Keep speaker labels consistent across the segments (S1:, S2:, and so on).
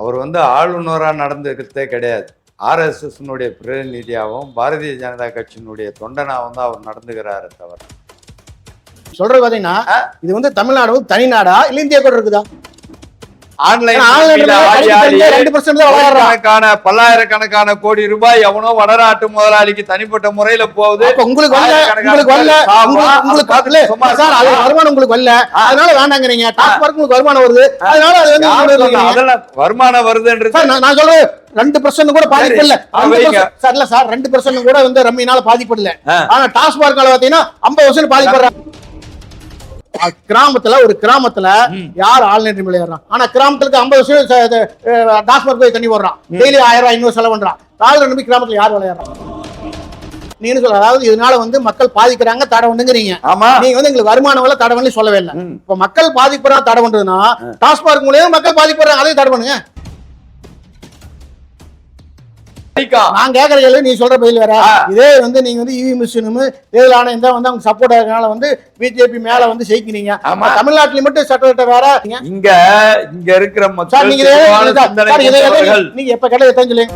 S1: அவர் வந்து ஆளுநராக நடந்துக்கிறதே கிடையாது. ஆர்எஸ்எஸ்னுடைய பிரதிநிதியாகவும் பாரதிய ஜனதா கட்சியினுடைய தொண்டனாகவும் தான் அவர் நடந்துக்கிறாரு தவிர.
S2: சொல்றது பாத்தீங்கன்னா இது வந்து தமிழ்நாடு வந்து தனி நாடா இல்ல இந்தியா கூட இருக்குதா?
S1: ஆன்லைன்
S2: பர்சன்ட்
S1: பல்லாயிரக்கணக்கான கோடி ரூபாய் எவனோ வடநாட்டு முதலாளிக்கு தனிப்பட்ட முறையில போகுது.
S2: உங்களுக்கு வருமானம் உங்களுக்கு வரல. அதனால வேண்டாங்கிறீங்க. வருமானம் வருது. அதனால அது வந்து.
S1: அதெல்லாம் வருமானம் வருதுன்றது
S2: நான் சொல்றேன் ரெண்டு பர்சன்ட் கூட பாதிப்பு இல்ல. சார் இல்ல சார் ரெண்டு பர்சன்ட் கூட வந்து ரம்மினால பாதிப்படல
S1: ஆ.
S2: ஆனா டாஸ்மார்க்கால பாத்தீங்கன்னா ஐம்பது வருஷம் பாதிப்படுறாங்க கிராமத்துல ஒரு கிராமத்துல. யார் ஆன்லைன் விளையாடுறான்? ஆனா கிராமத்துக்கு ஐம்பது வருஷம் டாஸ்மார்க் போய் தண்ணி ஓடுறான். டெய்லி ஆயிரம் ரூபாய் ஐநூறு செலவு பண்றான். தாழ்ல நம்பி கிராமத்துல யார் விளையாடுறான்? நீங்க சொல்ல அதாவது இதனால வந்து மக்கள் பாதிக்கிறாங்க தடை வந்துங்கிறீங்க
S1: ஆமா.
S2: நீங்க வந்து எங்களுக்கு வருமானம் வரல தடை சொல்லவே இல்லை. இப்ப மக்கள் பாதிப்புறா தடை பண்றதுன்னா டாஸ்மார்க் மூலியமா மக்கள் பாதிப்படுறாங்க அதையும் தடை பண்ணுங்க. நான் கேக்குற கேள்வி நீ சொல்ற பதில் வேற. இதே வந்து நீங்க வந்து இவி மிஷினும் தேர்தல் ஆணையம் தான் வந்து அவங்க சப்போர்ட் ஆகிறதுனால வந்து பிஜேபி மேல வந்து ஜெயிக்கிறீங்க.
S1: ஆமா.
S2: தமிழ்நாட்டுல மட்டும் சட்டத்திட்டம் வேற
S1: இங்க இங்க இருக்கிற
S2: சார்
S1: மக்கள்
S2: நீங்க. நீங்க எப்ப கேட்ட எத்தனை சொல்லுங்க.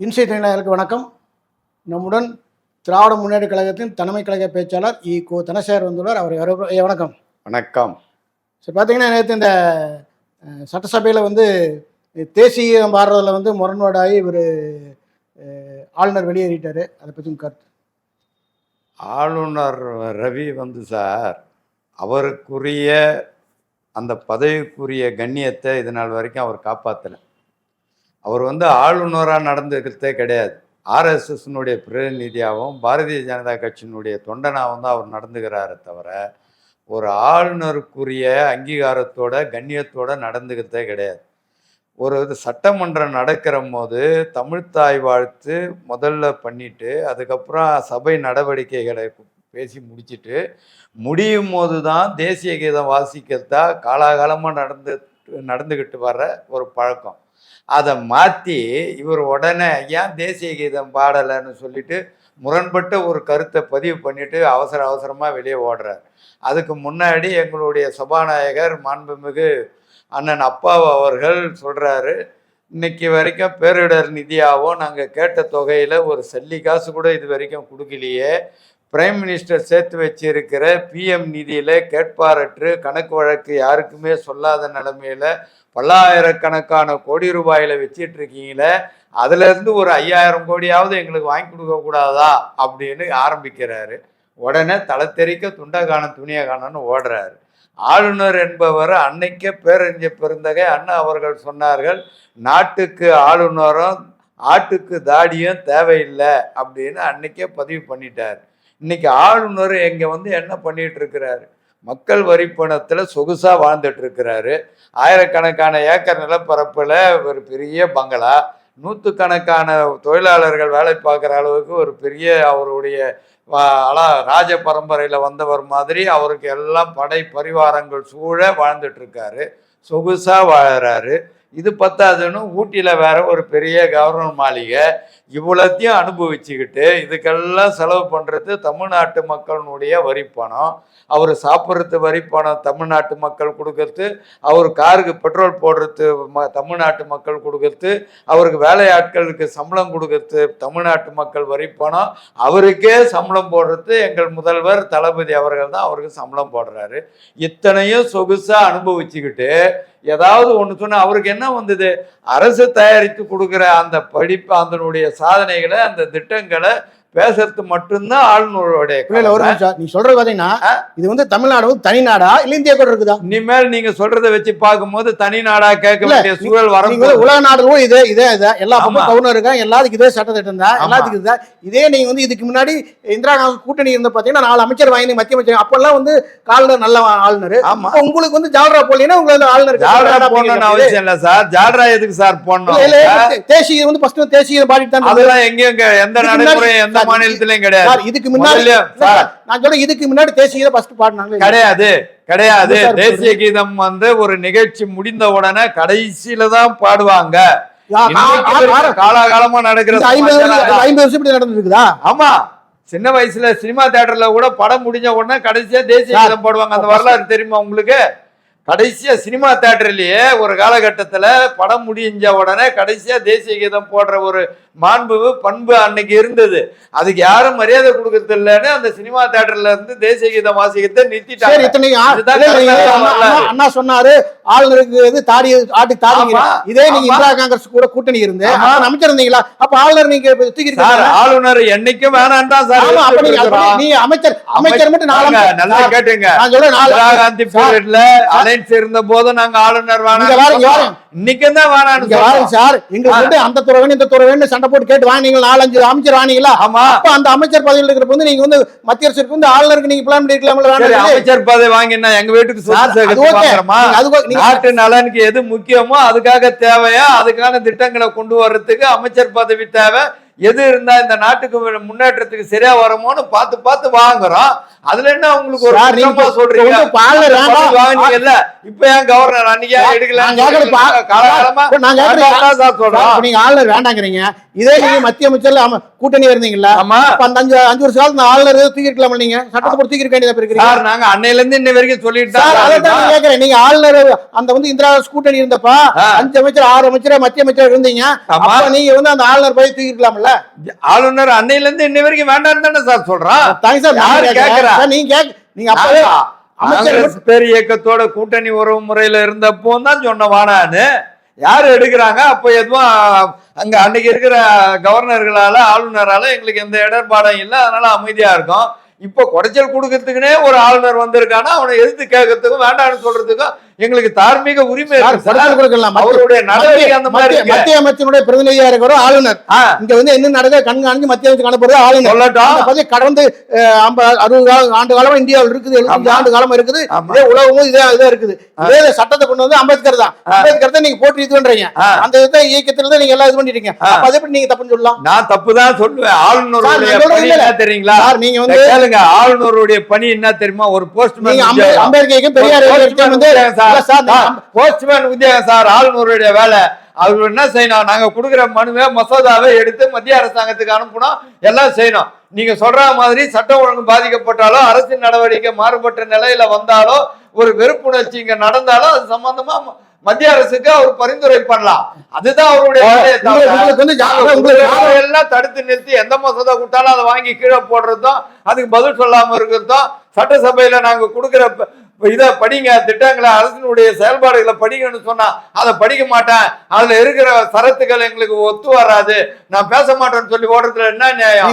S2: இன்சைட் நேயர்களுக்கு வணக்கம். நம்முடன் திராவிட முன்னேற்ற கழகத்தின் தலைமை கழக பேச்சாளர் இ கோ தனசேகர் வந்துள்ளார். அவர் வணக்கம்.
S1: வணக்கம்.
S2: சரி பார்த்தீங்கன்னா நேற்று இந்த சட்டசபையில் வந்து தேசியம் பாடுறதுல வந்து முரண்பாடாகி இவர் ஆளுநர் வெளியேறிட்டார். அதை பற்றி கருத்து.
S1: ஆளுநர் ரவி வந்து சார் அவருக்குரிய அந்த பதவிக்குரிய கண்ணியத்தை இது நாள் வரைக்கும் அவர் காப்பாற்றலை அவர் வந்து ஆளுநராக நடந்துக்கிறதே கிடையாது. ஆர்எஸ்எஸ்னுடைய பிரதிநிதியாகவும் பாரதிய ஜனதா கட்சியினுடைய தொண்டனாகவும் தான் அவர் நடந்துக்கிறாரே தவிர ஒரு ஆளுநருக்குரிய அங்கீகாரத்தோட கண்ணியத்தோட நடந்துக்கிறதே கிடையாது. ஒரு இது சட்டமன்றம் நடக்கிற போது தமிழ்த்தாய் வாழ்த்து முதல்ல பண்ணிட்டு அதுக்கப்புறம் சபை நடவடிக்கைகளை பேசி முடிச்சுட்டு முடியும் போது தான் தேசிய கீதம் வாசிக்கிறதா காலாகாலமாக நடந்து நடந்துக்கிட்டு வர்ற ஒரு பழக்கம். அதை மாற்றி இவர் உடனே ஏன் தேசிய கீதம் பாடலைன்னு சொல்லிட்டு முரண்பட்ட ஒரு கருத்தை பதிவு பண்ணிட்டு அவசர அவசரமாக வெளியே ஓடுறார். அதுக்கு முன்னாடி எங்களுடைய சபாநாயகர் மாண்புமிகு அண்ணன் அப்பாவு அவர்கள் சொல்கிறாரு இன்னைக்கு வரைக்கும் பேரிடர் நிதியாகவும் நாங்கள் கேட்ட தொகையில் ஒரு சல்லி காசு கூட இது வரைக்கும் கொடுக்கலையே. பிரைம் மினிஸ்டர் சேர்த்து வச்சிருக்கிற பிஎம் நிதியில் கேட்பாரற்று கணக்கு வழக்கு யாருக்குமே சொல்லாத நிலமையில பல்லாயிரக்கணக்கான கோடி ரூபாயில் வச்சிட்ருக்கீங்களே அதுலேருந்து ஒரு ஐயாயிரம் கோடியாவது எங்களுக்கு வாங்கி கொடுக்க கூடாதா அப்படின்னு ஆரம்பிக்கிறாரு. உடனே தலை தெறிக்க துண்டை காணும் துணியை ஓடுறாரு. ஆளுநர் என்பவர் அன்னைக்கே பேரறிஞ பெருந்தகை அண்ணா அவர்கள் சொன்னார்கள் நாட்டுக்கு ஆளுநரும் ஆட்டுக்கு தாடியும் தேவையில்லை அப்படின்னு அன்னைக்கே பதிவு பண்ணிட்டார். இன்னைக்கு ஆளுநர் இங்க வந்து என்ன பண்ணிட்டு இருக்கிறாரு? மக்கள் வரி பணத்துல சொகுசா வாழ்ந்துட்டு இருக்கிறாரு. ஆயிரக்கணக்கான ஏக்கர் நிலப்பரப்புல ஒரு பெரிய பங்களா. நூற்றுக்கணக்கான தொழிலாளர்கள் வேலை பார்க்குற அளவுக்கு ஒரு பெரிய அவருடைய அலா ராஜ பரம்பரையில் வந்தவர் மாதிரி அவருக்கு எல்லாம் படை பரிவாரங்கள் சூழ வாழ்ந்துட்டுருக்காரு. சொகுசாக வாழறாரு. இது பத்தாதுன்னு ஊட்டியில் வேற ஒரு பெரிய கவர்னர் மாளிகை. இவ்வளோத்தையும் அனுபவிச்சுக்கிட்டு இதுக்கெல்லாம் செலவு பண்ணுறது தமிழ்நாட்டு மக்களினுடைய வரிப்பணம். அவர் சாப்பிட்றது வரிப்பணம் தமிழ்நாட்டு மக்கள் கொடுக்கறது அவர் காருக்கு பெட்ரோல் போடுறது ம தமிழ்நாட்டு மக்கள் கொடுக்கறது அவருக்கு வேலையாட்களுக்கு சம்பளம் கொடுக்கறது தமிழ்நாட்டு மக்கள் வரிப்பணம். அவருக்கே சம்பளம் போடுறது எங்கள் முதல்வர் தளபதி அவர்கள் தான் அவருக்கு சம்பளம் போடுறாரு. இத்தனையும் சொகுசாக அனுபவிச்சுக்கிட்டு ஏதாவது ஒன்று சொன்னால் அவருக்கு என்ன வந்தது? அரசு தயாரித்து கொடுக்குற அந்த படிப்பு அதனுடைய சாதனைகளை அந்த திட்டங்களை பேசுறது மட்டும்தான் ஆளுநருடைய
S2: ஒரு நீ சொல்றது பாத்தீங்கன்னா இது வந்து தமிழ்நாடு வந்து தனி நாடா இல்ல இந்தியா கூட இருக்குதா?
S1: இனிமேல் நீங்க சொல்றதை வச்சு பார்க்கும்போது தனி நாடா கேட்க வேண்டிய சூழல் வரும்
S2: உலக நாடுகளும் இதே இதே இதே. எல்லா. பக்கம் கவர்னர் இருக்காங்க எல்லாத்துக்கும் இதே சட்டத்திட்டம் தான்
S1: ஆமா.
S2: எல்லாத்துக்கும் இதே. இதே நீங்க வந்து இதுக்கு முன்னாடி இந்திரா காந்தி கூட்டணி இருந்த பாத்தீங்கன்னா நாலு அமைச்சர் வாங்கி மத்திய அமைச்சர். அப்பெல்லாம் வந்து ஆளுநர் நல்ல ஆளுநர்.
S1: ஆமா.
S2: உங்களுக்கு வந்து ஜால்ரா போலீங்கன்னா உங்களுக்கு ஆளுநர்
S1: ஜால்ரா போடணும்னு அவசியம் இல்ல சார். ஜால்ரா எதுக்கு சார் போடணும்?
S2: தேசிய வந்து ஃபர்ஸ்ட் தேசிய பாடிட்டு தான்.
S1: அதெல்லாம் எங்கேயும் கெ- எந்த
S2: முன்னாடி-
S1: எந்த மாநிலத்திலயும் கிடையாது.
S2: இதுக்கு முன்னாடி நான் சொல்றேன் இதுக்கு முன்னாடி தேசிய ஃபர்ஸ்ட் பாடினாங்க
S1: கிடையாது கிடையாது. தேசிய கீதம் வந்து ஒரு நிகழ்ச்சி முடிந்த உடனே கடைசியில தான் பாடுவாங்க. காலாகாலமா நடக்கிற
S2: ஐம்பது வருஷம் இருக்குதா
S1: ஆமா. சின்ன வயசுல சினிமா தியேட்டர்ல கூட படம் முடிஞ்ச உடனே கடைசியா தேசிய கீதம் போடுவாங்க. அந்த வரலாறு தெரியுமா உங்களுக்கு? கடைசியா சினிமா தேட்டர்லயே ஒரு காலகட்டத்துல படம் முடிஞ்ச உடனே கடைசியா தேசிய கீதம் போடுற ஒரு மாண்பு பண்பு அன்னைக்கு இருந்தது. அதுக்கு யாரும் மரியாதை கொடுக்கறது இல்லைன்னு அந்த சினிமா தேட்டர்ல இருந்து தேசிய கீதம் வாசிக்கிறதை
S2: சரி
S1: நிறுத்திட்டாங்க
S2: அண்ணா- சொன்னாரு ஆளுநருக்கு தாடி ஆட்டி தாடிங்க
S1: ஆமா,
S2: இதே நீங்க. இந்திரா காங்கிரஸ் கூட கூட்டணி இருந்து அமைச்சிருந்தீங்களா? அப்ப ஆளுநர் நீங்க தூக்கி
S1: ஆளுநர் என்னைக்கும் வேணாம் தான் சார்
S2: நீங்க அமைச்சர் அமைச்சர் மட்டும்.
S1: நல்லா கேட்டுங்க.
S2: நான் சொல்றேன்
S1: இந்திரா காந்தி பீரியட்ல அலைன்ஸ் இருந்த போது நாங்க ஆளுநர் வேணாம். இன்னைக்கும் தான் சொல்றோம்.
S2: சார். எங்களுக்கு அந்த துறை வேணும் இந்த துறை வேணும் சண்டை போட்டு கேட்டு வாங்கினீங்க நாலஞ்சு அமைச்சர் வாங்கினீங்களா?
S1: ஆமா.
S2: அப்ப அந்த அமைச்சர் பதவியில் இருக்கிறப்ப வந்து நீங்க வந்து மத்திய அரசுக்கு வந்து ஆளுநருக்கு நீங்க பிளான் பண்ணிருக்கலாம்ல
S1: அமைச்சர் பதவி வாங்கினா எங்க வீட்டுக்கு சொத்து நாட்டு நலனுக்கு எது முக்கியமோ அதுக்காக தேவையா அதுக்கான திட்டங்களை கொண்டு வர்றதுக்கு அமைச்சர் பதவி தேவை. எது இருந்தா இந்த நாட்டுக்கு முன்னேற்றத்துக்கு சரியா வருமோன்னு பார்த்து பார்த்து வாங்குறோம். அதுல என்ன உங்களுக்கு ஒரு சொல்றீங்க? வாங்குனீங்கல்ல இப்ப ஏன் கவர்னர் அன்னைக்கு எடுக்கல காலகாலமா சொல்றோம்.
S2: நீங்க ஆளுநர் வேண்டாங்கிறீங்க. இதே நீங்க மத்திய அமைச்சர்ல அம- கூட்டணி இருந்தீங்கல்ல?
S1: ஆமா.
S2: அந்த அஞ்சு அஞ்சு வருஷ காலத்துல ஆளுநர் தூக்கி இருக்கலாமா நீங்க? சட்டத்தை போட்டு தூக்கி இருக்க வேண்டியதா இருக்கிறீங்க
S1: நாங்க அன்னையில இருந்து இன்ன வரைக்கும் சொல்லிட்டு
S2: சார்
S1: தான்
S2: அதை
S1: இருக்கோம்.
S2: தான் கேக்குறேன். நீங்க ஆளுநர் அந்த வந்து இந்திரா கூட்டணி இருந்தப்ப. அஞ்சு அமைச்சர் ஆறு அமைச்சர் மத்திய அமைச்சர் இருந்தீங்க. அப்ப நீங்க வந்து அந்த ஆளுநர் பதவி தூக்கி இருக்கலாம்ல
S1: ஆளுநர் அன்னையில இருந்து இன்ன வரைக்கும் வேண்டாம்னு தானே சார் சொல்றான்
S2: தாங்க சார்
S1: யாரு. கேக்குறா?
S2: நீங்க கேக்க நீங்க அப்பவே
S1: காங்கிரஸ் பேர் இயக்கத்தோட கூட்டணி உறவு முறையில இருந்தப்போ தான் சொன்ன வானான்னு யார் எடுக்கிறாங்க? அப்போ எதுவும் அங்கே அன்னைக்கு இருக்கிற கவர்னர்களால் ஆளுநரால் எங்களுக்கு எந்த இடர்பாடும் இல்லை. அதனால அமைதியாக இருக்கும். இப்போ குடைச்சல் கொடுக்கறதுக்குனே ஒரு ஆளுநர் வந்திருக்கானா? அவனை எதிர்த்து கேட்கறதுக்கும் வேண்டாம்னு சொல்கிறதுக்கும் எங்களுக்கு தார்மீக உரிமை
S2: கொடுக்கலாம்.
S1: அவருடைய நடவடிக்கை அந்த மாதிரி
S2: மத்திய- அமைச்சருடைய பிரதிநிதியா இருக்கிற ஆளுநர். இங்க வந்து என்ன நடக்க கண்காணிச்சு மத்திய அமைச்சர் காணப்படுறது ஆளுநர். கடந்து ஐம்பது அறுபது ஆண்டு காலமா இந்தியாவில் இருக்குது எழுபத்தஞ்சு. ஆண்டு காலம் இருக்குது. இதே உலகமும் இதே இதே இருக்குது. இதே சட்டத்தை கொண்டு வந்து அம்பேத்கர் தான். அம்பேத்கர் தான் நீங்க போட்டு இது பண்றீங்க. அந்த இதை இயக்கத்துல தான் நீங்க எல்லாம் இது பண்ணிட்டீங்க. அப்ப அதை எப்படி நீங்க தப்புன்னு சொல்லலாம்?
S1: நான் தப்பு தான் சொல்லுவேன். என்ன தெரியுங்களா?
S2: நீங்க வந்து
S1: கேளுங்க ஆளுநருடைய பணி என்ன தெரியுமா? ஒரு போஸ்ட்மேன்
S2: நீங்க அம்பே- அம்பேத்கருக்கும் பெரியார்
S1: போஸ்ட்மேன் உத்தியோகம் சார் ஆளுநருடைய வேலை. அவர் என்ன செய்யணும்? நாங்க கொடுக்குற மனுவை மசோதாவை எடுத்து மத்திய அரசாங்கத்துக்கு அனுப்பணும் எல்லாம் செய்யணும். நீங்க சொல்ற மாதிரி சட்டம் ஒழுங்கு பாதிக்கப்பட்டாலோ அரசின் நடவடிக்கை மாறுபட்ட நிலையில வந்தாலோ ஒரு வெறுப்புணர்ச்சி இங்க நடந்தாலும் அது சம்பந்தமா மத்திய அரசுக்கு அவர் பரிந்துரை பண்ணலாம். அதுதான் அவருடைய எல்லாம் தடுத்து நிறுத்தி எந்த மசோதா கொடுத்தாலும் அதை வாங்கி கீழே போடுறதும் அதுக்கு பதில் சொல்லாம இருக்கிறதும் சட்டசபையில நாங்க கொடுக்குற இதை படிங்க திட்டங்களை அரசினுடைய செயல்பாடுகளை படிங்கன்னு சொன்னா அதை படிக்க மாட்டேன். அதுல இருக்கிற சரத்துக்கள் எங்களுக்கு ஒத்து வராது. நான் பேச மாட்டேன்னு சொல்லி ஓடுறதுல என்ன நியாயம்?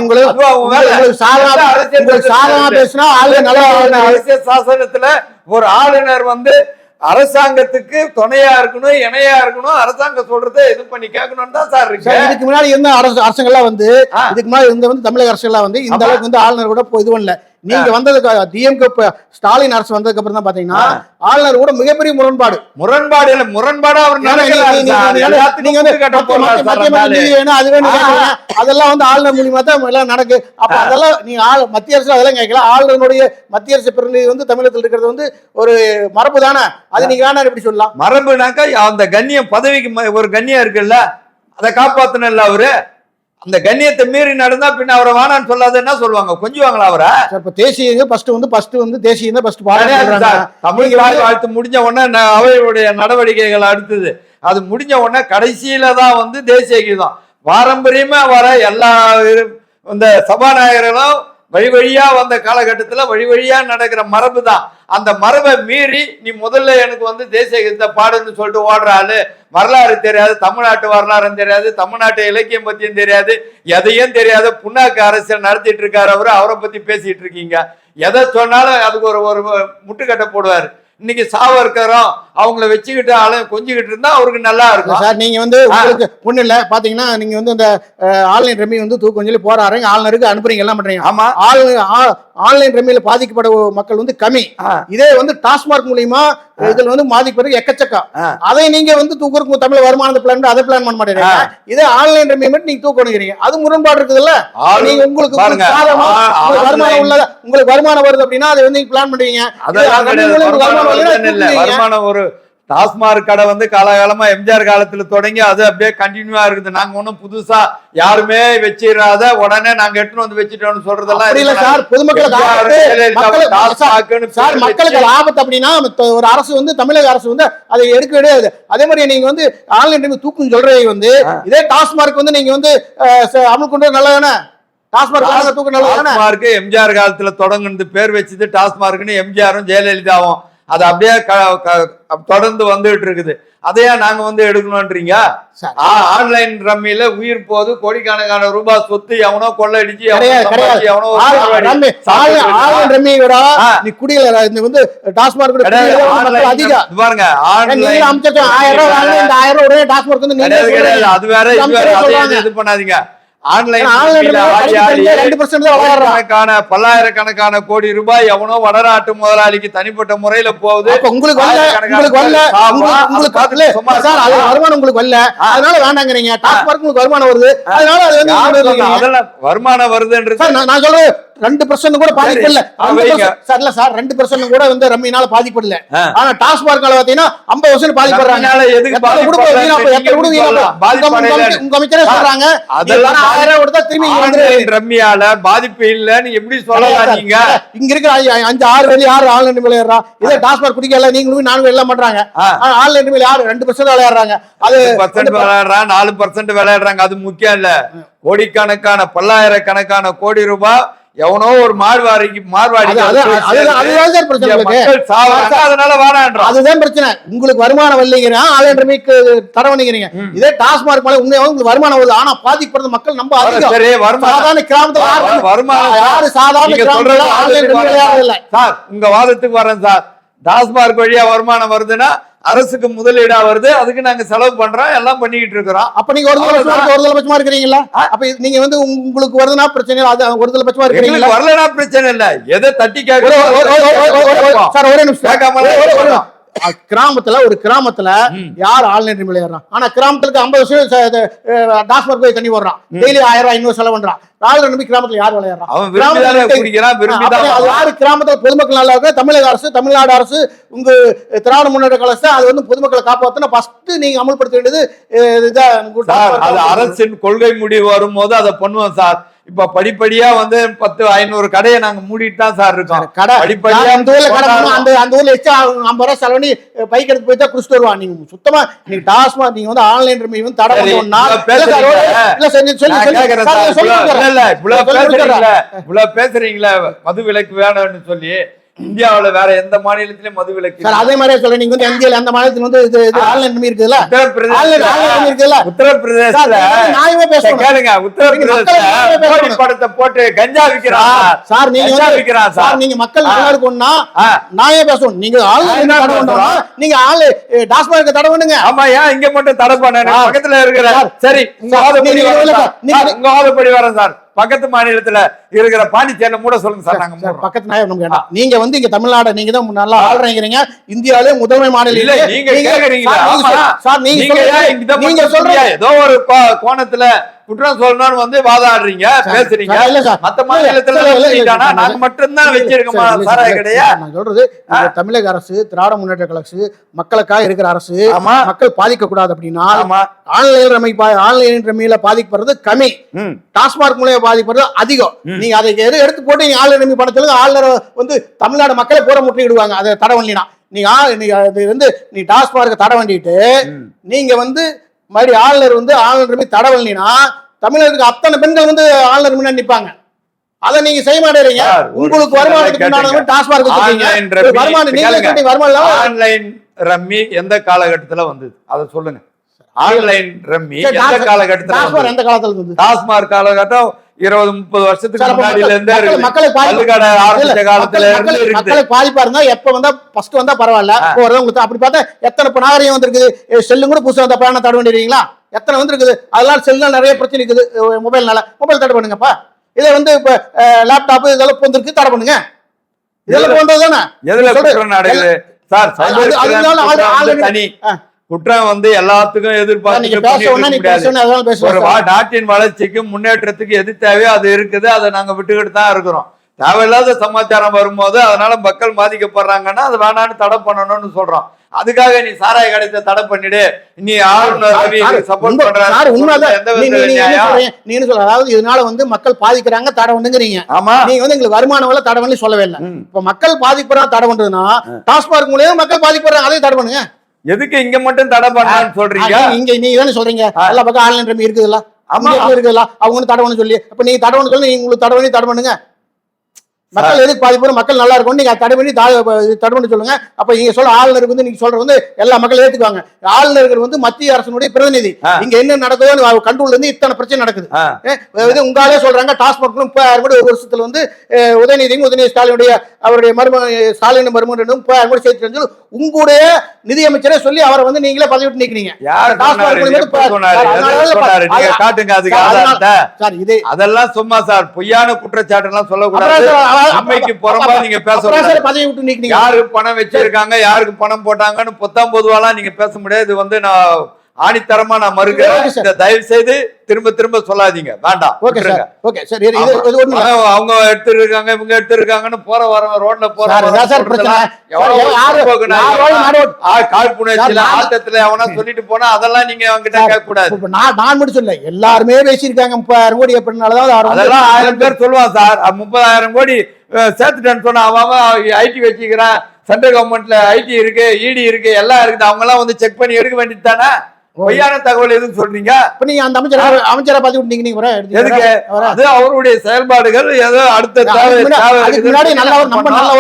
S1: அரசியல் சாசனத்துல ஒரு ஆளுநர் வந்து அரசாங்கத்துக்கு துணையா இருக்கணும் இணையா இருக்கணும் அரசாங்கம் சொல்றதை இது பண்ணி கேட்கணும்னு தான் சார் இருக்கு.
S2: இதுக்கு முன்னாடி இருந்த அரசு அரசுகள்லாம் வந்து. இதுக்கு முன்னாடி இருந்த வந்து தமிழக அரசுகள்லாம் வந்து இந்த. அளவுக்கு வந்து ஆளுநர் கூட இது பண்ணல. நீங்க வந்ததுக்கு டிஎம்கே ஸ்டாலின் அரசு வந்ததுக்கு அப்புறம் தான் பாத்தீங்கன்னா. ஆளுநர் கூட மிகப்பெரிய முரண்பாடு.
S1: முரண்பாடு இல்ல முரண்பாடா அவர்
S2: வேணும், வேணும். வேணும். அதெல்லாம் வந்து ஆளுநர் மூலியமா தான் எல்லாம் நடக்கு. அப்ப அதெல்லாம் நீங்க ஆளு மத்திய அரசு அதெல்லாம் கேட்கல ஆளுநருடைய மத்திய அரசு பிரதிநிதி வந்து தமிழகத்தில் இருக்கிறது வந்து ஒரு மரபு தானே. அது நீங்க வேணா எப்படி சொல்லலாம்.
S1: மரபுனாக்கா அந்த கண்ணியம் பதவிக்கு ஒரு கண்ணியம் இருக்குல்ல அதை காப்பாத்தணும்ல அவரு? அந்த கண்ணியத்தை மீறி நடந்தா பின்ன அவரை வேணான்னு சொல்லாத என்ன சொல்லுவாங்க? கொஞ்சுவாங்களா அவரை?
S2: இப்ப தேசிய ஃபர்ஸ்ட் வந்து ஃபர்ஸ்ட் வந்து தேசியம் தான் ஃபர்ஸ்ட்
S1: தமிழ் வாழ்த்து முடிஞ்ச உடனே அவையுடைய நடவடிக்கைகள் அடுத்தது. அது முடிஞ்ச உடனே கடைசியில தான் வந்து தேசிய கீதம் பாரம்பரியமா வர எல்லா இந்த சபாநாயகர்களும் வழி வழியா வந்த காலகட்டத்துல வழி வழியா நடக்கிற மரபு தான். அந்த மரபை மீறி நீ முதல்ல எனக்கு வந்து தேசிய கீதத்தை பாடுன்னு சொல்லிட்டு ஓடுற ஆளு. வரலாறு தெரியாது தமிழ்நாட்டு வரலாறும் தெரியாது தமிழ்நாட்டு இலக்கியம் பத்தியும் தெரியாது எதையும் தெரியாத. புண்ணாக்கு அரசியல் நடத்திட்டு இருக்காரு அவரு அவரை பத்தி பேசிட்டு இருக்கீங்க. எதை சொன்னாலும் அதுக்கு ஒரு ஒரு முட்டுக்கட்டை போடுவார். இன்னைக்கு சாவர்கரும் அவங்கள வச்சுக்கிட்டு ஆளும் கொஞ்சிக்கிட்டு இருந்தா அவருக்கு நல்லா இருக்கும்.
S2: சார் நீங்க வந்து உங்களுக்கு ஒண்ணு இல்ல. பாத்தீங்கன்னா நீங்க வந்து இந்த ஆன்லைன் ரெமி வந்து தூக்கம் சொல்லி போறாருங்க ஆளுநருக்கு அனுப்புறீங்க எல்லாம் பண்றீங்க.
S1: ஆமா.
S2: ஆன்லைன் ஆன்லைன் ரெமியில பாதிக்கப்பட மக்கள் வந்து கம்மி. இதே வந்து டாஸ்மார்க் மூலியமா இதுல வந்து பாதிக்கப்படுறது எக்கச்சக்கம். அதை நீங்க வந்து தூக்குறதுக்கு தமிழ் வருமானத்தை பிளான் அதை பிளான் பண்ண மாட்டேங்கிறீங்க. இதே ஆன்லைன் ரெமி மட்டும் நீங்க தூக்கணுங்கிறீங்க அது முரண்பாடு இருக்குதுல்ல? நீங்க உங்களுக்கு வருமானம் உள்ளதா உங்களுக்கு வருமானம் வருது அப்படின்னா அதை வந்து நீங்க பிளான் இல்லைன்னா
S1: வருமானம் ஒரு டாஸ்மாக் கடை வந்து காலகாலமா எம்ஜிஆர் காலத்துல தொடங்கி அது அப்படியே கண்டினியூவா இருக்குது. நாங்க ஒண்ணும் புதுசா யாருமே வச்சிடாத உடனே நாங்க எடுத்துட்டு வந்து வச்சுட்டோம்னு சொல்றதெல்லாம்
S2: இல்ல. சார். பொதுமக்களுக்கு சார் மக்களுக்கு ஆபத்து அப்படின்னா ஒரு அரசு வந்து தமிழக அரசு வந்து அதை எடுக்க கிடையாது அதே மாதிரி நீங்க வந்து ஆன்லைன் தூக்கும் சொல்றது வந்து இதே டாஸ்மார்க் வந்து நீங்க வந்து அமல் கொண்டு நல்லா தானே டாஸ்மார்க் தூக்கம் நல்லா தானே
S1: டாஸ்மார்க் எம்ஜிஆர் காலத்துல தொடங்குனது பேர் வச்சது டாஸ்மார்க்னு எம்ஜிஆரும் ஜெயலலிதாவும். அது அப்படியே தொடர்ந்து வந்துட்டு இருக்குது அதையா நாங்க வந்து எடுக்கணும்ன்றீங்க? ஆன்லைன் ரம்மியில உயிர் போது கோடிக்கணக்கான ரூபாய் சொத்து எவனோ கொள்ளடிச்சு எவனோ.
S2: நீ குடியில இந்த வந்து டாஸ்மார்க் அதிகம்
S1: பாருங்க ஆன்லைன்
S2: ஆயிரம் ரூபாய் ஆயிரம் ரூபாய் டாஸ்மார்க் வந்து
S1: அது வேற. இது பண்ணாதீங்க. பல்லாயிரக்கணக்கான கோடி ரூபாய் எவனோ வடநாட்டு முதலாளிக்கு தனிப்பட்ட முறையில போகுது.
S2: உங்களுக்கு வருமானம் உங்களுக்கு வரல. அதனால வேண்டாங்கிறீங்க. உங்களுக்கு வருமானம் வருது. அதனால
S1: வருமானம் வருதுன்றது
S2: நான் சொல்றேன் ரெண்டு பர்சன்ட் கூட பாதிப்பு இல்ல சார் இல்ல சார் ரெண்டு பர்சன்ட் கூட வந்து ரம்மினால பாதிப்பு இல்ல
S1: ஆ.
S2: ஆனா டாஸ்மார்க்னால பாத்தீங்கன்னா ஐம்பது பர்சன்ட் பாதிப்படுறாங்க. உங்க-. அமைச்சர்- சொல்றாங்க.
S1: அதெல்லாம்
S2: ஆயிரம் கொடுத்தா திரும்பி
S1: ரம்மியால பாதிப்பு இல்லன்னு எப்படி சொல்லலாம் நீங்க?
S2: இங்க இருக்கிற அஞ்சு ஆறு வெளி யாரு ஆன்லைன் விளையாடுறா இதே டாஸ்மார்க் குடிக்கல நீங்களும் நானும் எல்லாம் பண்றாங்க. ஆன்லைன் மேல யாரு? ரெண்டு பர்சன்ட் விளையாடுறாங்க. அது
S1: பர்சன்ட் விளையாடுறான் நாலு பர்சன்ட் விளையாடுறாங்க. அது முக்கியம் இல்ல. கோடிக்கணக்கான பல்லாயிரக்கணக்கான கோடி ரூபாய் எவனோ ஒரு மார்வாடிக்கு மார்வாடி அதனால வாடான்றோம்.
S2: அதுதான் பிரச்சனை. உங்களுக்கு வருமானம் வரலைங்கிறீங்க ஆன்லைன் ரமிக்கு தர பண்ணிக்கிறீங்க. இதே டாஸ்மார்க் மேல உண்மையாக உங்களுக்கு வருமானம் வருது. ஆனா பாதிக்கப்படுறது மக்கள் நம்ம அதிகம்.
S1: சரி வருமானம்.
S2: சாதாரண கிராமத்துல
S1: வருமானம்
S2: யாரு சாதாரண இல்ல.
S1: சார் உங்க வாதத்துக்கு வரேன் சார். டாஸ்மார்க் வழியா வருமானம் வருதுன்னா அரசுக்கு முதலீடா வருது அதுக்கு நாங்க செலவு பண்றோம் எல்லாம் பண்ணிக்கிட்டு இருக்கிறோம்.
S2: அப்ப நீங்க ஒரு பட்சமா ஒரு பட்சமா இருக்கிறீங்களா? அப்ப நீங்க வந்து உங்க- உங்களுக்கு வருதுன்னா பிரச்சனை அது ஒரு பட்சமா இருக்கிறீங்களா?
S1: வரலனா பிரச்சனை இல்ல. எதை தட்டி கேட்க
S2: சார் ஒரே நிமிஷம். கிராமத்துல ஒரு கிராமத்துல யார் ஆன்லைன் விளையாடுறான்? ஆனா கிராமத்துக்கு ஐம்பது டாஸ்மார்க் போய் தண்ணி ஓடுறான் டெய்லி ஆயிரம் ரூபாய் இன்னொரு செலவு பண்றான். ராகுல் நம்பி கிராமத்துல யார் விளையாடுறான்? யாரு? கிராமத்துல பொதுமக்கள் நல்லா இருக்கு தமிழக அரசு தமிழ்நாடு அரசு உங்க திராவிட முன்னேற்ற கழகம் அது வந்து பொதுமக்களை காப்பாத்தணும் ஃபர்ஸ்ட் நீங்க அமல்படுத்த வேண்டியது டாஸ்மார்க்
S1: அரசின் கொள்கை முடிவு வரும்போது அதை பண்ணுவோம் சார். இப்ப படிப்படியா வந்து பத்து ஐநூறு கடையை நாங்க மூடிட்டு தான் சார் இருக்கோம்.
S2: கடை.
S1: படிப்படியா
S2: அந்த ஊர்ல கடை அந்த அந்த ஊர்ல எச்சா ஐம்பது ரூபாய் செலவு பண்ணி பைக் எடுத்து போய் தான் குடிச்சிட்டு வருவான் நீங்க சுத்தமா நீங்க டாஸ்மாக் நீங்க வந்து ஆன்லைன் ரம்மி வந்து தடை
S1: இவ்வளவு
S2: இல்ல சொல்லி சொல்லி.
S1: இல்ல, இவ்வளவு பேசுறீங்களே? மது விலக்கு வேணும்னு சொல்லி. இந்தியாவுல வேற எந்த மாநிலத்திலயும் மது விலக்கு
S2: சார் அதே மாதிரியே சொல்றேன். நீங்க வந்து எம்ஜிஎல் அந்த மாநிலத்துல வந்து இது ஆன்லைன் ரம்மி இருக்குதுல்ல? ஆன்லைன் ஆன்லைன் ரம்மி
S1: உத்தரப்பிரதேச
S2: இருக்குதுல்ல? சார்,
S1: உத்தரப்பிரதேசத்துல.
S2: நீங்க வந்து நியாயமா
S1: சரி,
S2: பேசணும்.
S1: கேளுங்க உத்தரப்பிரதேச
S2: மக்கள்
S1: மோடி படத்தை போட்டு கஞ்சா விக்கிறான்
S2: சார், நீங்க
S1: கஞ்சா விக்கிறான்
S2: சார் நீங்க மக்கள் நல்லா. நான் ஏன் பேசணும். நீங்க ஆன்லைன் தடை
S1: பேசணும்?
S2: நீங்க ஆன்லைன் டாஸ்மார்க் தடை பண்ணுங்க.
S1: ஆமா ஏன் இங்க மட்டும் தடை பண்ண. பக்கத்துல இருக்கிற
S2: சார்,
S1: உங்க
S2: நீங்க
S1: வரேன் சார். பக்கத்து மாநிலத்துல இருக்கிற பாண்டிச்சேரியில மூட சொல்லுங்க சார் நாங்க.
S2: பக்கத்து நாயம் நமக்கு வேண்டாம். நீங்க வந்து இங்க தமிழ்நாடு நீங்க தான் நல்லா ஆள்றீங்க இந்தியாவிலே முதன்மை மாநிலம்
S1: இல்ல. நீங்க கேக்குறீங்களா
S2: சார், நீங்க
S1: ஆமா.
S2: சொல்- சார் நீங்க
S1: நீங்க ஏன்
S2: சொல்றது-
S1: இங்க
S2: நீங்க
S1: மட்டும்
S2: சொல்றது
S1: ஏதோ ஒரு கோணத்துல குற்றம் சொல்லணும்னு வந்து வாதாடுறீங்க பேசுறீங்க. மத்த மாநிலத்துல நாங்க மட்டும்தான் வச்சிருக்கோமா சாராய
S2: சார்,
S1: கடையா
S2: நான் சொல்றது தமிழக அரசு திராவிட முன்னேற்ற கழக மக்களுக்காக இருக்கிற அரசு
S1: ஆமா.
S2: மக்கள் பாதிக்க கூடாது அப்படின்னா ஆன்லைன் ரம்மி பா- ஆன்லைன் ரம்மியில பாதிக்கப்படுறது கம்மி. டாஸ்மார்க் மூலியம் பாதிக்கப்படுறது அதிகம். நீங்க அதை எது எடுத்து போட்டு நீங்க ஆன்லைன் ரம்மி பண்ண சொல்லுங்க ஆன்லைன் வந்து தமிழ்நாடு மக்களை பூரா முற்றிடுவாங்க அதை தடை பண்ணலினா நீங்க அது வந்து நீ டாஸ்மார்க் தடை பண்ணிட்டு. நீங்க வந்து மாதிரி ஆளுநர் வந்து ஆளுநர் தடை பண்ணலினா தமிழகத்துக்கு அத்தனை பெண்கள் வந்து ஆளுநர் முன்னாடி நிப்பாங்க. அதை நீங்க செய்ய மாட்டேறீங்க. உங்களுக்கு வருமானத்துக்கு டாஸ்மார்க் வருமானம் நீங்க வருமானம்
S1: ஆன்லைன் ரம்மி எந்த காலகட்டத்துல வந்தது? அதை சொல்லுங்க. ஆன்லைன் ரம்மி எந்த காலகட்டத்துல?
S2: எந்த காலத்துல இருந்தது
S1: டாஸ்மார்க் காலகட்டம் இருபது முப்பது வருஷத்துக்கு முன்னாடில
S2: மக்கள்-
S1: இருந்தே இருக்குது.
S2: மக்களுக்கு பாதிப்பு-
S1: ஆரம்பிச்ச காலத்துல இருந்து
S2: மக்களுக்கு பாதிப்பா இருந்தா எப்ப வந்தா ஃபர்ஸ்ட் வந்தா பரவாயில்ல. இப்போ உங்களுக்கு அப்படி பார்த்தா எத்தனை நாகரிகம் வந்திருக்குது? ஏ, செல்லும் கூட புதுசா வந்த பயணம் தட வேண்டியிருக்கீங்களா எத்தனை வந்திருக்குது? அதெல்லாம் செல்லுல நிறைய பிரச்சனை இருக்குது. மொபைல்னால மொபைல் தடை பண்ணுங்கப்பா. இதை வந்து இப்ப லேப்டாப் இதெல்லாம் வந்திருக்கு தடை பண்ணுங்க. இதெல்லாம் வந்தது தானே?
S1: சார்
S2: அதனால
S1: குற்றம் வந்து தனி. குற்றம் வந்து எல்லாத்துக்கும் எதிர்பார்த்து
S2: அதனால
S1: நாட்டின் வளர்ச்சிக்கு முன்னேற்றத்துக்கு எது தேவையோ அது இருக்குது. அதை நாங்க விட்டுக்கிட்டு தான் இருக்கிறோம். தேவையில்லாத சமாச்சாரம் வரும்போது அதனால மக்கள் பாதிக்கப்படுறாங்கன்னா அது வேணான்னு தடை பண்ணணும்னு சொல்றோம். அதுக்காக நீ சாராய கடைத்தை தடை பண்ணிடு. நீ ஆளுநர் சப்போர்ட்
S2: என்ன சொல்ற? அதாவது இதனால வந்து மக்கள் பாதிக்கிறாங்க தடை உண்டுங்கிறீங்க.
S1: ஆமா.
S2: நீங்க வந்து எங்களுக்கு வருமானம் வர தடை பண்ணி சொல்லவே இல்லை. இப்ப மக்கள் பாதிப்புறா தடை பண்றதுன்னா டாஸ்மார்க் மூலியம் மக்கள் பாதிப்புறாங்க அதையும் தடை பண்ணுங்க.
S1: எதுக்கு இங்க மட்டும் தடை பண்ணலாம்னு சொல்றீங்க?
S2: நீங்க- இங்க நீங்க தானே சொல்றீங்க. எல்லா பக்கம் ஆன்லைன் ரம்மி இருக்குதுல்ல.
S1: ஆமா.
S2: ஆமா இருக்குதுல்ல. அவங்க தடை சொல்லி. அப்ப நீங்க தடை சொல்லி உங்களுக்கு தடை பண்ணி தடை பண்ணுங்க. மக்கள் எதுக்கு பாதிப்பு மக்கள் நல்லா இருக்கும் நீங்க தடை பண்ணி தடை பண்ணி சொல்லுங்க. அப்ப நீங்க சொல்ற ஆளுநருக்கு வந்து நீங்க சொல்றது வந்து எல்லா மக்களும் ஏத்துக்குவாங்க. ஆளுநர்கள் வந்து மத்திய அரசினுடைய பிரதிநிதி. இங்க என்ன நடக்குதோ கண்ட்ரோல்ல இருந்து இத்தனை பிரச்சனை நடக்குது. இது உங்காலே சொல்றாங்க டாஸ்மாக் முப்பதாயிரம் கோடி ஒரு வருஷத்துல வந்து உதயநிதியும் உதயநிதி ஸ்டாலினுடைய அவருடைய மரும ஸ்டாலின் மருமகன் முப்பதாயிரம் கோடி சேர்த்து சொல்லி உங்களுடைய நிதியமைச்சரே சொல்லி அவரை வந்து நீங்களே பதவி விட்டு நீக்கிறீங்க
S1: காட்டுங்க அதுக்கு அதெல்லாம் சும்மா சார் பொய்யான குற்றச்சாட்டு எல்லாம் சொல்லக்கூடாது உண்மைக்கு புறம்பா நீங்க
S2: சார் பதவி விட்டு நீக்கிறீங்க
S1: யாரு பணம் வச்சிருக்காங்க யாருக்கு பணம் போட்டாங்கன்னு பொத்தாம் பொதுவாலாம் நீங்க பேச முடியாது. இது வந்து நான் ஆணித்தரமா நான் மறுக்கிறேன். தயவு செய்து திரும்ப திரும்ப சொல்லாதீங்க. வேண்டாம். அவங்க எடுத்துருக்காங்க இவங்க எடுத்துருக்காங்கன்னு போற ரோட்ல வரவங்க
S2: சார், நான்-
S1: ஆட்டத்துல எவனா சொல்லிட்டு போனா அதெல்லாம் நீங்க அவங்கிட்ட கேட்க கூடாது
S2: நான் நான் மட்டும் சொல்ல எல்லாருமே பேசியிருக்காங்க. முப்பதாயிரம் கோடி வந்து-
S1: அதெல்லாம் ஆயிரம் பேர் சொல்லுவான் சார். முப்பதாயிரம் கோடி சேர்த்துட்டேன்னு சொன்னா அவன் ஐடி வச்சுக்கிறான். சென்ட்ரல் கவர்மெண்ட்ல ஐடி இருக்கு இடி இருக்கு எல்லாம் இருக்குது. அவங்க எல்லாம் வந்து செக் பண்ணி எடுக்க வேண்டியது தானே? பொய்யான தகவல் எதுவும் சொல்றீங்க?
S2: இப்ப நீங்க அந்த அமைச்சர் அமைச்சரை பதவி விட்டு நீங்க
S1: எதுக்கு? அது அவருடைய செயல்பாடுகள் ஏதோ அடுத்த
S2: முன்னாடி- நல்லா வரும், நம்ம நல்லா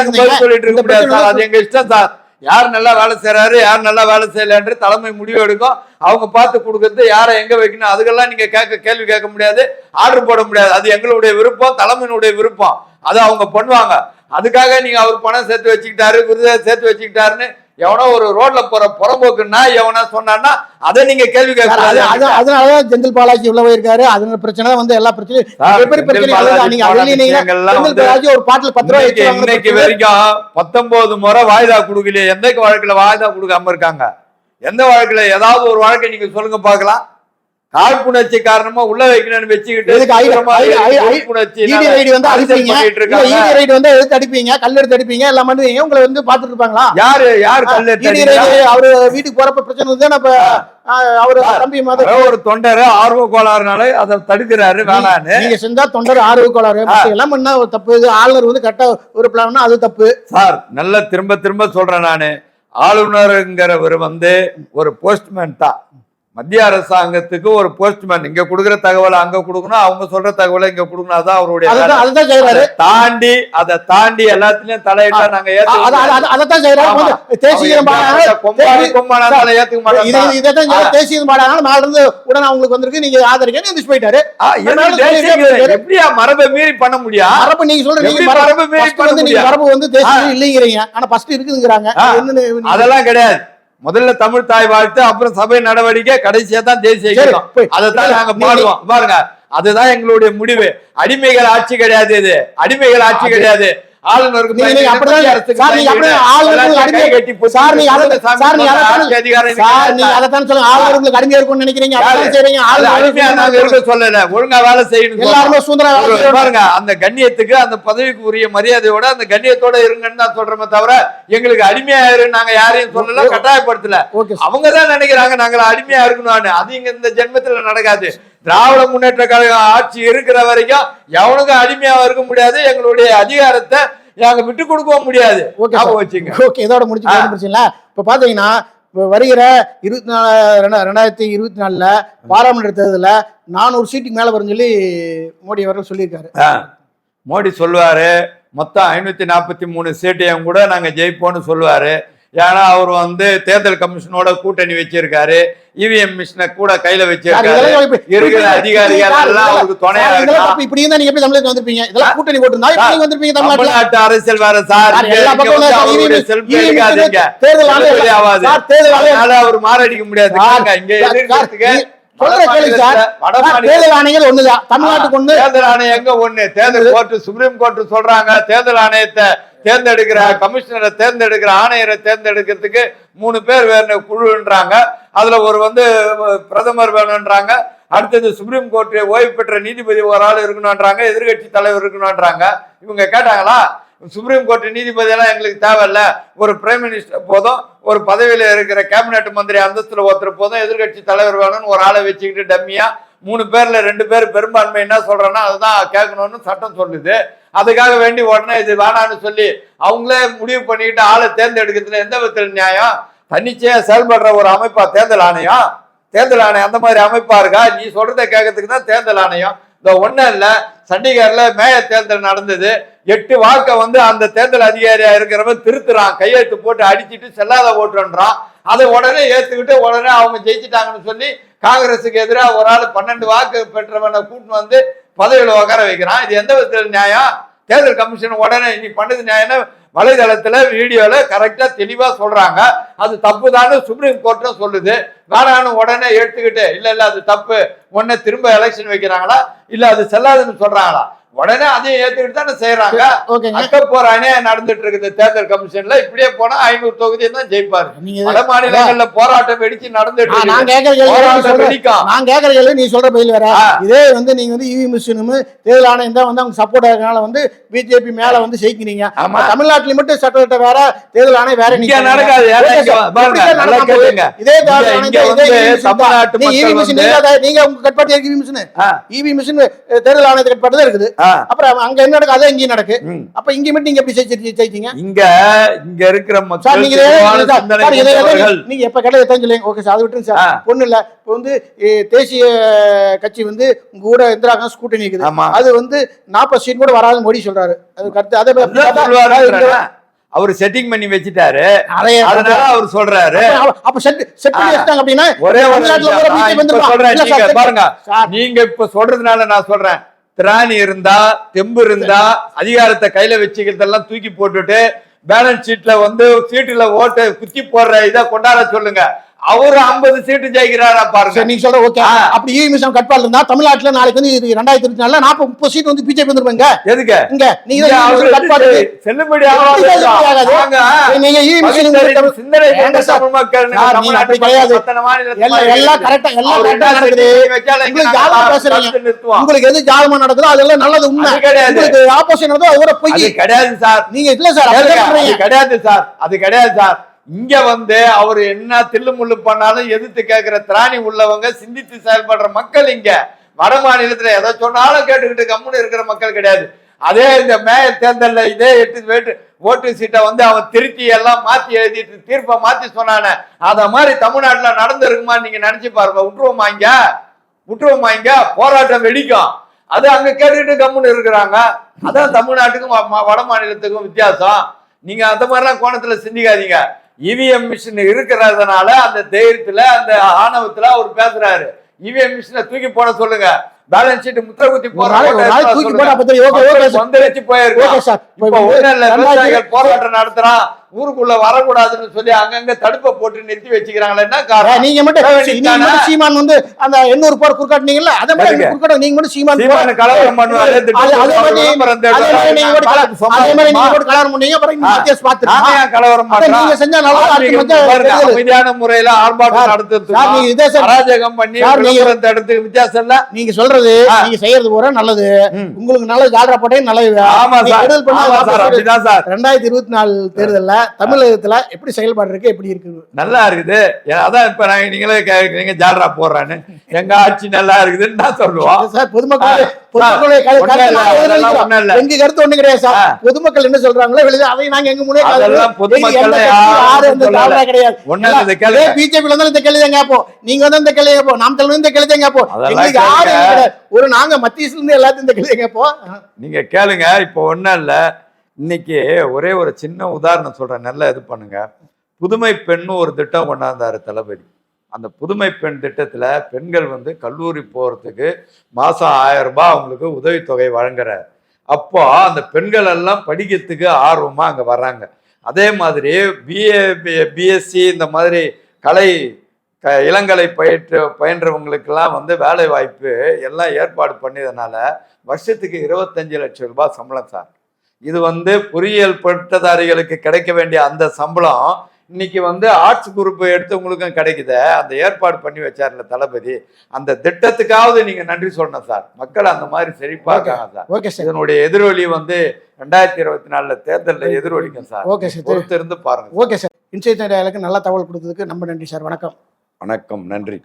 S2: சொல்லி.
S1: பதில் சொல்லிட்டு இருக்க முடியாது சார் அது எங்க இஷ்டம் சார்? யார் நல்லா வேலை செய்யறாரு யார் நல்லா வேலை செய்யலன்று தலைமை முடிவு எடுக்கும். அவங்க பார்த்து கொடுக்கறது யாரை எங்க வைக்கணும் அதுக்கெல்லாம் நீங்க கேட்க கேள்வி கேட்க முடியாது. ஆர்டர் போட முடியாது. அது எங்களுடைய விருப்பம் தலைமையினுடைய விருப்பம். அது அவங்க பண்ணுவாங்க. அதுக்காக நீங்க அவர் பணம் சேர்த்து வச்சுக்கிட்டாரு விருதை சேர்த்து வச்சுக்கிட்டாருன்னு எவனோ ஒரு ரோட்ல போற புறம்போக்குன்னா எவனா சொன்னான்னா அதை நீங்க கேள்வி கேட்க
S2: சார், அது- அது-
S1: கூடாது
S2: அதனாலதான் செந்தில் பாலாஜி உள்ள போயிருக்காரு. அதனால பிரச்சனை தான் வந்து எல்லா பிரச்சனையும் ஒரு பாட்டுல பத்து ரூபாய்
S1: இன்னைக்கு. வரைக்கும் பத்தொன்பது முறை வாய்தா கொடுக்கலையே. எந்த வழக்குல வாய்தா கொடுக்காம இருக்காங்க? எந்த வழக்குல ஏதாவது ஒரு வழக்கை நீங்க சொல்லுங்க பார்க்கலாம். காழ்ப்புணர்ச்சி காரணமா உள்ள வைக்கணும்னு வச்சுக்கிட்டு
S2: எதுக்கு அடிப்பீங்க. கல் எடுத்து அடிப்பீங்க எல்லாம் பண்ணுவீங்க. உங்களை வந்து பாத்துட்டு இருப்பாங்களா?
S1: யாரு யார் கல்
S2: அவரு வீட்டுக்கு போறப்ப பிரச்சனை வந்து அப்ப அவரு தம்பி
S1: ஒரு தொண்டர் ஆர்வ கோளாறுனால அதை தடுக்கிறாரு வேணான்னு.
S2: நீங்க செஞ்சா தொண்டர் ஆர்வ கோளாறு. எல்லாம் பண்ணா ஒரு தப்பு. இது ஆளுநர் வந்து கரெக்டா ஒரு பிளான் அது தப்பு.
S1: சார் நல்ல திரும்ப திரும்ப சொல்றேன் நானு. ஆளுநருங்கிறவர் வந்து ஒரு போஸ்ட்மேன் தான். மத்திய அரசாங்கத்துக்கு ஒரு போஸ்ட்மேன் இங்க கொடுக்குற தகவலை அங்க கொடுக்கணும் அவங்க சொல்ற தகவலை இங்க கொடுக்கணும். அதான் அவருடைய தாண்டி அதை தாண்டி எல்லாத்துலயும் தலையிட்டா நாங்க ஏத்துக்க
S2: இருந்து உடனே அவங்களுக்கு வந்திருக்கு. நீங்க ஆதரிக்கன்னு எந்திரிச்சு போயிட்டாரு.
S1: எப்படியா மரபை மீறி பண்ண முடியும்
S2: மரபு நீங்க சொல்ற நீங்க
S1: எப்படி
S2: மரபு
S1: மீறி?
S2: மரபு வந்து தேசியம் இல்லைங்கிறீங்க. ஆனா ஃபர்ஸ்ட் என்னன்னு நீங்க-
S1: அதெல்லாம் கிடையாது. முதல்ல தமிழ் தாய் வாழ்த்து அப்புறம் சபை நடவடிக்கை கடைசியா தான் தேசிய கீதம்
S2: போய்.
S1: அதை தான் நாங்க பாடுவோம். பாருங்க அதுதான் எங்களுடைய முடிவு. அடிமைகள் ஆட்சி கிடையாது இது. அடிமைகள் ஆட்சி கிடையாது. ஆளுநருக்கு
S2: அடிமையா- இருக்கும்னு நினைக்கிறீங்க.
S1: சொல்லல. ஒழுங்கா வேலை செய்யணும்
S2: எல்லாருமே சுதந்திர.
S1: பாருங்க அந்த கண்ணியத்துக்கு அந்த பதவிக்கு உரிய மரியாதையோட அந்த கண்ணியத்தோட இருங்கன்னு தான் சொல்றோமே தவிர எங்களுக்கு அடிமையா இரு நாங்க யாரையும் சொல்லல கட்டாயப்படுத்தல. அவங்க தான் நினைக்கிறாங்க நாங்க அடிமையா இருக்கணும்னு. அது இங்க இந்த ஜென்மத்துல நடக்காது. திராவிட முன்னேற்ற கழகம் ஆட்சி இருக்கிற வரைக்கும் எவனுக்கும் அடிமையா இருக்க முடியாது. எங்களுடைய அதிகாரத்தை நாங்க விட்டு கொடுக்கவும் முடியாது.
S2: ஓகே
S1: வச்சுங்க
S2: ஓகே இதோட முடிச்சு. பிரச்சனை இப்ப பாத்தீங்கன்னா இப்ப வருகிற இருபத்தி நாலு ரெண்டா- ரெண்டாயிரத்தி இருபத்தி நாலுல பாராளுமன்ற தேர்தலில் நானூறு சீட்டுக்கு மேல வரும்னு சொல்லி மோடி அவர்கள் சொல்லியிருக்காரு.
S1: மோடி சொல்லுவாரு மொத்தம் ஐநூத்தி நாற்பத்தி மூணு சீட்டையும் கூட நாங்க ஜெயிப்போம்னு சொல்லுவாரு. ஏன்னா அவர் வந்து தேர்தல் கமிஷனோட கூட்டணி வச்சிருக்காரு இவிஎம் மிஷினை கூட கையில
S2: சார்,
S1: வச்சிருக்காரு. இருக்கிற அதிகாரிகள் எல்லாம் அவருக்கு துணையா
S2: இப்படி இருந்தா நீங்க எப்படி தமிழகத்துக்கு வந்திருப்பீங்க? இதெல்லாம் கூட்டணி போட்டிருந்தா நீங்க வந்திருப்பீங்க தமிழ்நாட்டுல?
S1: தமிழ்நாட்டு அரசியல் வேற சார்
S2: பக்கமும்
S1: வந்து
S2: சார். தேர்தல் ஆணையம்
S1: ஆகாது.
S2: தேர்தல் ஆணையம்
S1: அவர் மாரடிக்க முடியாது. இங்க
S2: தேர்தல் ஆணையங்கள் ஒண்ணுதான் தமிழ்நாட்டுக்கு ஒண்ணு.
S1: தேர்தல் ஆணையம் எங்க ஒண்ணு? தேர்தல் கோர்ட் சுப்ரீம் கோர்ட் சொல்றாங்க. தேர்தல் ஆணையத்தை தேர்ந்தெடுக்கிற கமிஷனரை தேர்ந்தெடுக்கிற ஆணையரை தேர்ந்தெடுக்கிறதுக்கு மூணு பேர் வேணும் குழுன்றாங்க. அதுல ஒரு வந்து பிரதமர் வேணும்ன்றாங்க அடுத்தது சுப்ரீம் கோர்ட் ஓய்வு பெற்ற நீதிபதி ஒரு ஆள் இருக்கணும்ன்றாங்க. எதிர்கட்சி தலைவர் இருக்கணும்ன்றாங்க. இவங்க கேட்டாங்களா? சுப்ரீம் கோர்ட் நீதிபதி எல்லாம் எங்களுக்கு தேவையில்ல. ஒரு பிரைம் மினிஸ்டர் போதும் ஒரு பதவியில் இருக்கிற கேபினெட் மந்திரி அந்தஸ்தில் ஒருத்தர் போதும் எதிர்க்கட்சி தலைவர் வேணும்னு ஒரு ஆளை வச்சுக்கிட்டு டம்மியா மூணு பேர்ல ரெண்டு பேர் பெரும்பான்மை என்ன சொல்றேன்னா அதுதான் கேட்கணும்னு சட்டம் சொல்லுது. அதுக்காக வேண்டி உடனே இது வேணான்னு சொல்லி அவங்களே முடிவு பண்ணிக்கிட்டு ஆளை தேர்ந்தெடுக்கிறதுல எந்த விதத்தில் நியாயம்? தன்னிச்சையா செயல்படுற ஒரு அமைப்பா தேர்தல் ஆணையம்? தேர்தல் ஆணையம் அந்த மாதிரி அமைப்பா இருக்கா? நீ சொல்றதை கேட்கறதுக்கு தான் தேர்தல் ஆணையம். இந்த ஒன்றும் இல்லை. சண்டிகர்ல மேயர் தேர்தல் நடந்தது. எட்டு வாக்கை வந்து அந்த தேர்தல் அதிகாரியா இருக்கிறவன் திருத்துறான். கையெழுத்து போட்டு அடிச்சிட்டு செல்லாத ஓட்டுன்றான் அதை உடனே ஏத்துக்கிட்டு உடனே அவங்க ஜெயிச்சிட்டாங்கன்னு சொல்லி காங்கிரஸுக்கு எதிராக ஒரு ஆள் பன்னெண்டு வாக்கு பெற்றவனை கூட்டின்னு வந்து பதவியில் உட்கார வைக்கிறான். இது எந்த விதத்தில் நியாயம்? தேர்தல் கமிஷன் உடனே நீ பண்ணது நியாயம்னு வலைதளத்தில் வீடியோவில் கரெக்டாக தெளிவாக சொல்கிறாங்க அது தப்பு தானே சுப்ரீம் கோர்ட்டும் சொல்லுது. வேணான்னு உடனே எடுத்துக்கிட்டு இல்லை இல்லை அது தப்பு. உடனே திரும்ப எலெக்ஷன் வைக்கிறாங்களா? இல்லை அது செல்லாதுன்னு சொல்கிறாங்களா உடனே அதையும் ஏத்துக்கிட்டு தானே செய்யறாங்க அக்க போற அநியாயம் நடந்துட்டு இருக்குது தேர்தல் கமிஷன்ல இப்படியே போனா ஐநூறு தொகுதி தான் ஜெயிப்பாரு. வட மாநிலங்கள்ல போராட்டம் வெடிச்சு நடந்துட்டு
S2: நான். கேட்கற கேள்வி நீ சொல்ற-
S1: வெடிக்கும்
S2: நான் கேட்கற கேள்வி நீ சொல்ற பதில் வேற. இதே வந்து நீங்க வந்து இவி மிஷினும் தேர்தல் ஆணையம் தான் வந்து அவங்க சப்போர்ட் இருக்கனால வந்து பிஜேபி மேல வந்து ஜெயிக்கிறீங்க.
S1: ஆமா.
S2: தமிழ்நாட்டுல மட்டும் சட்டத்திட்ட வேற தேர்தல் ஆணையம் வேற
S1: இங்க
S2: நீங்க
S1: நடக்காது.
S2: இதே தேர்தல் நீங்க உங்க கட்பாட்டி இவி மிஷின் இவி மிஷின் தேர்தல் ஆணையத்துக்கு கட்பாட்டு தான் இருக்குது அப்புறம் அங்க என்ன நடக்கு? அதே இங்கேயும் நடக்கு. அப்ப இங்க மட்டும் நீங்க எப்படி ஜெயிச்சு ஜெயிச்சீங்க?
S1: இங்க இங்க இருக்கிற
S2: சார் நீங்க. நீங்க எப்ப கேட்டது எத்தான் சொல்லுங்க. ஓகே சார் அதை விட்டுருங்க. சார். ஒண்ணு இல்ல. இப்போ வந்து தேசிய கட்சி வந்து உங்க கூட இந்திரா காங்கிரஸ் கூட்டணி இருக்குது. அது வந்து நாற்பது சீட் கூட வராது மோடி சொல்றாரு. அது கருத்து. அதே.
S1: அவரு செட்டிங் பண்ணி வச்சுட்டாரு. அதனால அவர் சொல்றாரு.
S2: அப்ப- செட் செட் பண்ணி. வச்சிட்டாங்க அப்படின்னா
S1: ஒரே ஒரு பாருங்க. நீங்க இப்ப சொல்றதுனால நான் சொல்றேன். திராணி இருந்தா தெம்பு இருந்தா அதிகாரத்தை கையில வச்சுக்கிறதெல்லாம் தூக்கி போட்டுட்டு பேலன்ஸ் ஷீட்ல வந்து சீட்டுல ஓட்டு குத்தி போடுற இதை கொண்டாட சொல்லுங்க. அவரு ஐம்பது சீட்டு ஜெயிக்கிறாரா பாருங்க.
S2: நீங்க சொல்ற ஓகே. அப்படி ஈவி மிஷன் கட்பால் இருந்தா தமிழ்நாட்டுல நாளைக்கு வந்து ரெண்டாயிரத்தி இருபத்தி நாலுல நாற்பது முப்பது சீட் வந்து பிஜேபி வந்துருப்பாங்க
S1: எதுக்கு?
S2: இங்க நீங்க
S1: செல்லுபடி.
S2: நீங்க ஈவி மிஷன்
S1: சிந்தனை
S2: கிடையாது. எல்லாம். கரெக்டா எல்லாம் கரெக்டா நடக்குது. உங்களுக்கு
S1: தடுத்து
S2: பேசுறீங்க. உங்களுக்கு எது ஜாதகமா நடக்குதோ அதெல்லாம் நல்லது உண்மை. உங்களுக்கு ஆப்போசிட் நடந்தோ அது கூட பொய்
S1: கிடையாது சார்.
S2: நீங்க இல்ல சார்.
S1: கிடையாது சார். அது கிடையாது சார். இங்க வந்து அவர் என்ன தில்லு முள்ளு பண்ணாலும் எதிர்த்து கேட்கிற திராணி உள்ளவங்க சிந்தித்து செயல்படுற மக்கள் இங்க. வட மாநிலத்துல எதை சொன்னாலும் கேட்டுக்கிட்டு கம்முன்னு இருக்கிற மக்கள் கிடையாது. அதே இந்த மேயர் தேர்தலில் இதே எட்டு வேட்டு ஓட்டு சீட்டை வந்து அவன் திருத்தி எல்லாம் மாத்தி எழுதிட்டு தீர்ப்பை மாத்தி சொன்னானே. அத மாதிரி தமிழ்நாட்டுல நடந்திருக்குமா நீங்க நினைச்சு பாருங்க. விட்டுருவோமா இங்க? விட்டுருவோமா இங்க? போராட்டம் வெடிக்கும். அது அங்க கேட்டுக்கிட்டு கம்முன்னு இருக்கிறாங்க. அதான் தமிழ்நாட்டுக்கும் வ- வட மாநிலத்துக்கும் வித்தியாசம். நீங்க அந்த மாதிரிலாம் கோணத்துல சிந்திக்காதீங்க. இவிஎம் மிஷின் இருக்கிறதுனால அந்த தைரியத்துல அந்த ஆணவத்துல அவர் பேசுறாரு. இவிஎம் மிஷினை தூக்கி போட சொல்லுங்க. பேலன்ஸ் ஷீட் முத்திர குத்தி
S2: ஓகே
S1: போயிருக்கு போராட்டம் நடத்துறான். ஊருக்குள்ள வரக்கூடாதுன்னு சொல்லி அங்கங்க தடுப்பை போட்டு நிறுத்தி வச்சுக்கிறாங்களே காரணம்
S2: நீங்க மட்டும் சீமான் வந்து அந்த எண்ணூறு போர் குறுக்காட்டினீங்கல்ல அதே மாதிரி? குறுக்காட்ட நீங்க மட்டும் சீமான்
S1: சீமானு கலவரம் திட்டம்
S2: அது- மாதிரி
S1: விளம்பரம்
S2: அதே மாதிரி நீங்க. கூட கலவரம் பண்ணீங்க அப்புறம்
S1: ஏன் கலவரம்?
S2: நீங்க செஞ்சா நல்லா.
S1: அமைதியான முறையில ஆர்ப்பாட்டம்
S2: சார்
S1: அராஜகம் பண்ணி தடுத்து வித்தியாசம் இல்ல
S2: நீங்க சொல்றது. நீங்க செய்யறது பூரா நல்லது. உங்களுக்கு நல்லது ஜாலரா போட்டே நல்லது
S1: ஆமா சார்
S2: ரெண்டாயிரத்தி இருபத்தி நாலு தேர்தல்ல தமிழகத்துல எப்படி செயல்பாடு இருக்கு எப்படி இருக்கு?
S1: நல்லா இருக்குது. அதான் இப்ப நாங்க நீங்களே கேக்குறீங்க ஜால்ரா போடுறான்னு எங்க ஆட்சி நல்லா இருக்குதுன்னு நான் சொல்லுவோம்.
S2: சார் பொதுமக்கள். எங்க கருத்து ஒண்ணு கிடையாது சார். பொதுமக்கள் என்ன சொல்றாங்களோ வெளியே அதை நாங்க எங்க முன்னே
S1: பொதுமக்கள்
S2: யாரும் கிடையாது. பிஜேபி இருந்தாலும் இந்த கேள்வி தான் கேட்போம் நீங்க வந்து இந்த கேள்வி கேட்போம் நாம் தலைவர் இந்த கேள்வி தான் கேட்போம் எங்களுக்கு யாரும். ஒரு நாங்க மத்தியில இருந்து எல்லாத்தையும் இந்த கேள்வி கேட்போம்
S1: நீங்க கேளுங்க. இப்போ ஒண்ணும் இல்ல. இன்னைக்கு ஒரே ஒரு சின்ன உதாரணம் சொல்கிறேன் நல்லா இது பண்ணுங்க. புதுமை பெண்ணு ஒரு திட்டம் கொண்டாந்தார் தளபதி. அந்த புதுமை பெண் திட்டத்தில் பெண்கள் வந்து கல்லூரி போகிறதுக்கு மாதம் ஆயிரம் ரூபாய் அவங்களுக்கு உதவித்தொகை வழங்குறார். அப்போ அந்த பெண்கள் எல்லாம் படிக்கிறதுக்கு ஆர்வமாக அங்கே வர்றாங்க. அதே மாதிரி பிஏ பிஎஸ்சி இந்த மாதிரி கலை க இளங்கலை பயிற்று பயின்றவங்களுக்கெல்லாம் வந்து வேலை வாய்ப்பு எல்லாம் ஏற்பாடு பண்ணியதுனால வருஷத்துக்கு இருபத்தஞ்சு லட்சம் ரூபாய் சம்பளம் சார். இது வந்து பொறியியல் பட்டதாரிகளுக்கு கிடைக்க வேண்டிய அந்த சம்பளம் இன்னைக்கு வந்து ஆர்ட்ஸ் குரூப் எடுத்தவங்களுக்கும் கிடைக்குதே. அந்த ஏற்பாடு பண்ணி வச்சார்ல தளபதி. அந்த திட்டத்துக்காவது நீங்க நன்றி சொல்லணும் சார். மக்கள் அந்த மாதிரி செழிப்பா இருக்காங்க சார்.
S2: ஓகே சார்
S1: இதனுடைய எதிரொலி வந்து ரெண்டாயிரத்தி இருபத்தி நாலுல தேர்தலில் எதிரொலிக்கும் சார்.
S2: Okay sir.
S1: பொறுத்து இருந்து பாருங்க
S2: ஓகே சார் இன்சைட் நல்ல தகவல் கொடுத்ததுக்கு ரொம்ப நன்றி சார். வணக்கம்.
S1: வணக்கம். நன்றி.